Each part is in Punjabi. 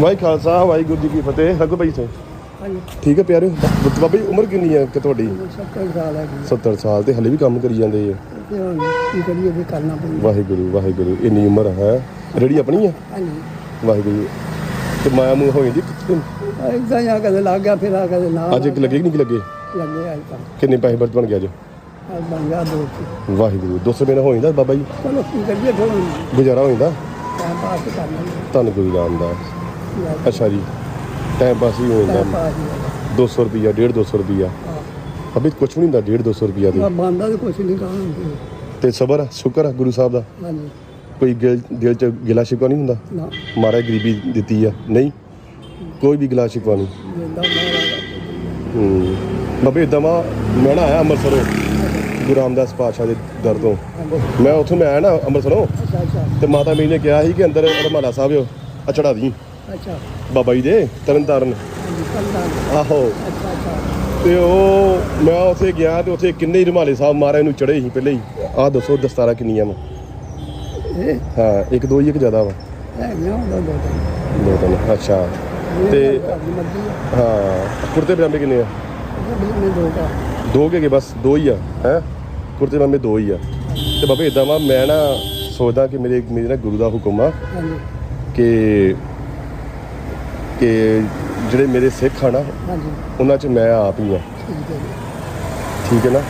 ਵਾਹਿ ਖਾਲਸਾ ਵਾਹਿਗੁਰੂ ਜੀ ਕੀ ਫਤਿਹ। ਹੱਗੋ ਭਾਈ ਸੇ ਠੀਕ ਹੈ ਪਿਆਰੇ? ਬਾਬਾ ਜੀ ਉਮਰ ਕਿੰਨੀ ਹੈ ਕਿ ਤੁਹਾਡੀ? 70 ਸਾਲ ਹੈ ਜੀ। 70 ਸਾਲ ਤੇ ਹਲੇ ਵੀ ਕੰਮ ਕਰੀ ਜਾਂਦੇ ਆ ਕੀ ਕਰੀਏ ਵੀ ਕਰਨਾ ਪਊਗਾ ਵਾਹਿਗੁਰੂ ਵਾਹਿਗੁਰੂ ਇੰਨੀ ਉਮਰ ਹੈ। ਰੇੜੀ ਆਪਣੀ ਆ ਹਾਂਜੀ। ਵਾਹਿਗੁਰੂ। ਤੇ ਮਾਇਆ ਮੂੰਹ ਹੋ ਜਾਂਦੀ ਇਦਾਂ ਜਾਂ ਕਦੇ ਲੱਗ ਗਿਆ ਫਿਰ ਆ ਕਦੇ ਨਾ ਅੱਜ ਇੱਕ ਲੱਗੇ ਕਿ ਨਹੀਂ ਲੱਗੇ? ਲੱਗੇ ਅੱਜ ਤਾਂ। ਕਿੰਨੇ ਪੈਸੇ ਬਰਤ ਬਣ ਗਿਆ ਅੱਜ? ਅੱਜ ਬਣ ਗਿਆ ਦੋ ਸੀ। ਵਾਹਿਗੁਰੂ 200 ਮਹੀਨਾ ਹੋ ਜਾਂਦਾ ਬਾਬਾ ਜੀ? ਚਲੋ ਕੀ ਕਰੀਏ ਥੋੜਾ ਗੁਜ਼ਾਰਾ ਹੋ ਜਾਂਦਾ। ਟਾਈਮ ਪਾਸ ਹੀ ਕਰਨਾ। ਹੀ ਧੰਨ ਗੁਰੂ ਰਾਮਦਾਸ। ਹੈ। ਅੱਛਾ ਜੀ। ਟਾਈਮ ਪਾਸ ਹੀ ਹੋ ਜਾਂਦਾ। ਪਾਸ ਹੀ ਹੈ। 200 ਰੁਪਿਆ 1.5 200 ਰੁਪਿਆ ਅਭੀ ਕੁਛ ਨਹੀਂ ਹੁੰਦਾ 1.5 200 ਰੁਪਿਆ ਤੇ। ਬੰਦਾ ਤਾਂ ਨਹੀਂ ਕਹਾਂਗੇ ਤੇ ਸਬਰ ਸ਼ੁਕਰ ਆ ਗੁਰੂ ਸਾਹਿਬ ਦਾ। ਹਾਂਜੀ। ਕੋਈ ਦਿਲ ਦਿਲ ਚ ਗਿਲਾ ਸ਼ਿਕਵਾ ਨਹੀਂ ਹੁੰਦਾ? ਨਾ। ਮਾਰਾ ਗਰੀਬੀ ਦਿੱਤੀ ਆ। ਨਹੀਂ ਕੋਈ ਵੀ ਗਿਲਾ ਸ਼ਿਕਵਾ ਨਹੀਂ। ਹੂੰ। ਬਾਬੇ ਵਾ ਮੈਂ ਨਾ ਆਇਆ ਅੰਮ੍ਰਿਤਸਰੋਂ ਗੁਰੂ ਰਾਮਦਾਸ ਪਾਤਸ਼ਾਹ ਦੇ ਦਰ ਤੋਂ। ਮੈਂ ਉੱਥੋਂ ਮੈਂ ਆਇਆ ਨਾ ਅੰਮ੍ਰਿਤਸਰੋਂ। ਤੇ ਮਾਤਾ ਮੇਰੀ ਨੇ ਕਿਹਾ ਸੀ ਕਿ ਅੰਦਰ ਰਮਾਲਾ ਸਾਹਿਬ ਆ ਚੜਾ ਦੀ। ਅੱਛਾ। ਬਾਬਾ ਜੀ ਦੇ ਤਰਨ ਤਾਰਨ ਹਾਂਜੀ ਕੰਦਾ ਆਹੋ ਤੇ ਉਹ ਮੈਂ ਉੱਥੇ ਗਿਆ ਤੇ ਉੱਥੇ ਕਿੰਨੇ ਹੀ ਰਮਾਲੇ ਸਾਹਿਬ ਮਹਾਰਾਜ ਨੂੰ ਚੜੇ ਸੀ ਪਹਿਲੇ ਹੀ। ਆਹ ਦੱਸੋ ਦਸਤਾਰਾ ਕਿੰਨੀਆਂ ਵਾ। ਇਹ? ਹਾਂ ਇੱਕ ਦੋ ਹੀ ਇੱਕ ਜ਼ਿਆਦਾ ਵਾ। ਦੋ ਤਿੰਨ। ਅੱਛਾ। ਤੇ ਹੈ ਕੁੜਤੇ ਪਜਾਮੇ ਕਿੰਨੇ ਆ? ਦੋ ਕਾ ਬਸ ਦੋ ਹੀ ਆ ਹੈ? ਕੁੜਤੇ ਪਜਾਮੇ ਦੋ ਹੀ ਆ। ਤੇ ਬਾਬੇ ਇਦਾਂ ਵਾ ਮੈਂ ਨਾ ਸੋਚਦਾ ਕਿ ਮੇਰੇ ਮੇਰੇ ਨਾ ਗੁਰੂ ਦਾ ਹੁਕਮ ਆ ਕਿ ਕਿ ਜਿਹੜੇ ਮੇਰੇ ਸਿੱਖ ਆ ਨਾ ਹਾਂਜੀ। ਉਹਨਾਂ 'ਚ ਮੈਂ ਆਪ ਹੀ ਆ ਠੀਕ ਹੈ ਜੀ। ਠੀਕ ਹੈ ਨਾ?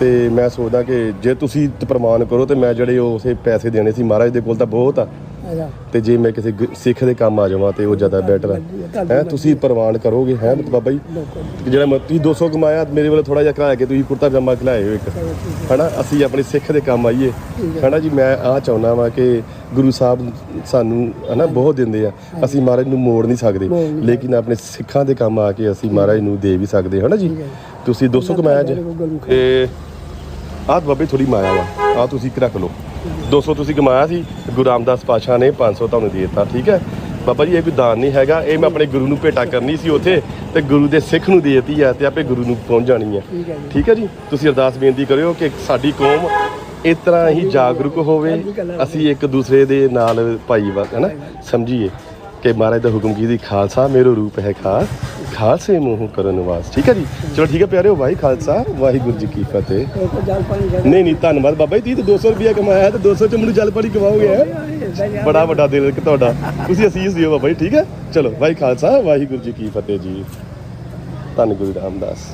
ਤੇ ਮੈਂ ਸੋਚਦਾ ਕਿ ਜੇ ਤੁਸੀਂ ਤੇ ਪ੍ਰਮਾਣ ਕਰੋ ਤੇ ਮੈਂ ਜਿਹੜੇ ਉਸੇ ਪੈਸੇ ਦੇਣੇ ਸੀ ਮਹਾਰਾਜ ਦੇ ਕੋਲ ਤਾਂ ਬਹੁਤ ਆ। ਤੇ ਜੇ ਮੈਂ ਕਿਸੇ ਗ- ਸਿੱਖ ਦੇ ਕੰਮ ਆ ਜਾਵਾਂ ਤੇ ਉਹ ਜ਼ਿਆਦਾ ਬੈਟਰ ਹੈ ਹੈ ਤੁਸੀਂ ਪ੍ਰਮਾਣ ਕਰੋਗੇ ਹੈ ਮਤ ਬਾਬਾ ਜੀ? ਕਿ ਜਿਹੜਾ ਮੈਂ ਤੁਸੀਂ 200 ਕਮਾਇਆ ਮੇਰੇ ਵੱਲੋਂ ਥੋੜਾ ਜਿਹਾ ਕਰਾਇਆ ਕਿ ਤੁਸੀਂ ਕੁੜਤਾ ਪਜਾਮਾ ਖਿਲਾਏ ਹੋ ਇੱਕ। ਹਨਾ ਅਸੀਂ ਆਪਣੇ ਸਿੱਖ ਦੇ ਕੰਮ ਆਈਏ। ਹਨਾ ਜੀ ਮੈਂ ਆ ਚਾਹੁੰਦਾ ਵਾਂ ਕਿ ਗੁਰੂ ਸਾਹਿਬ ਸਾਨੂੰ ਹਨਾ ਬਹੁਤ ਦਿੰਦੇ ਆ। ਅਸੀਂ ਮਹਾਰਾਜ ਨੂੰ ਮੋੜ ਨਹੀਂ ਸਕਦੇ। ਮੋੜ ਨਹੀਂ ਲੇਕਿਨ ਆਪਣੇ ਸਿੱਖਾਂ ਦੇ ਕੰਮ ਆ ਕੇ ਅਸੀਂ ਮਹਾਰਾਜ ਨੂੰ ਦੇ ਵੀ ਸਕਦੇ ਹਨਾ ਜੀ? ਤੁਸੀਂ 200 ਕਮਾਇਆ ਜੀ। ਤੇ ਆਹ ਬਾਬੇ ਥੋੜੀ ਮਾਇਆ ਵਾ। ਆ ਤੁਸੀਂ ਰੱਖ ਲਓ। 200 ਤੁਸੀਂ ਕਮਾਇਆ ਸੀ ਗੁਰੂ ਰਾਮਦਾਸ ਪਾਸ਼ਾ ਨੇ 500 ਤੁਹਾਨੂੰ ਦੇ ਦਿੱਤਾ ਠੀਕ ਹੈ? ਬਾਬਾ ਜੀ ਇਹ ਕੋਈ ਦਾਨ ਨਹੀਂ ਹੈਗਾ ਇਹ ਮੈਂ ਆਪਣੇ ਗੁਰੂ ਨੂੰ ਭੇਟਾ ਕਰਨੀ ਸੀ ਉੱਥੇ ਤੇ ਗੁਰੂ ਦੇ ਸਿੱਖ ਨੂੰ ਦੇ ਦਿੱਤੀ ਆ ਤੇ ਆਪੇ ਗੁਰੂ ਨੂੰ ਪਹੁੰਚ ਜਾਣੀ ਹੈ। ਠੀਕ ਹੈ ਜੀ। ਠੀਕ ਹੈ ਜੀ? ਤੁਸੀਂ ਅਰਦਾਸ ਬੇਨਤੀ ਕਰਿਓ ਕਿ ਸਾਡੀ ਕੌਮ ਇਸ ਤਰ੍ਹਾਂ ਹੀ ਜਾਗਰੂਕ ਹੋਵੇ ਅਸੀਂ ਇੱਕ ਦੂਸਰੇ ਦੇ ਨਾਲ ਭਾਈ ਹੈ ਨਾ? ਸਮਝੀਏ। ਕਿ ਮਹਾਰਾਜ ਦਾ ਹੁਕਮ ਕੀ ਦੀ ਖਾਲਸਾ ਮੇਰੋ ਰੂਪ ਹੈ ਖਾਸ ਖਾਲਸੇ ਮੂੰਹ ਕਰਨ ਵਾਸ। ਠੀਕ ਹੈ ਜੀ? ਚਲੋ ਠੀਕ ਹੈ ਪਿਆਰਿਓ, ਵਾਹਿ ਖਾਲਸਾ ਵਾਹਿਗੁਰੂ ਜੀ ਕੀ ਫਤਿਹ। ਨਹੀਂ ਨਹੀਂ, ਧੰਨਵਾਦ ਬਾਬਾ ਜੀ ਤੁਸੀਂ ਤਾਂ 200 ਰੁਪਇਆ ਕਮਾਇਆ ਹੈ ਤੇ 200 ਚ ਮੈਨੂੰ ਜਲ ਪਾਣੀ ਕਮਾਓਗੇ ਬੜਾ ਵੱਡਾ ਦਿਲ ਕਿ ਤੁਹਾਡਾ। ਤੁਸੀਂ ਅਸੀਸ ਦਿਓ ਬਾਬਾ ਜੀ, ਠੀਕ ਹੈ? ਚਲੋ, ਵਾਹਿ ਖਾਲਸਾ ਵਾਹਿਗੁਰੂ ਜੀ ਕੀ ਫਤਿਹ ਜੀ। ਧੰਨ ਗੁਰੂ ਰਾਮਦਾਸ।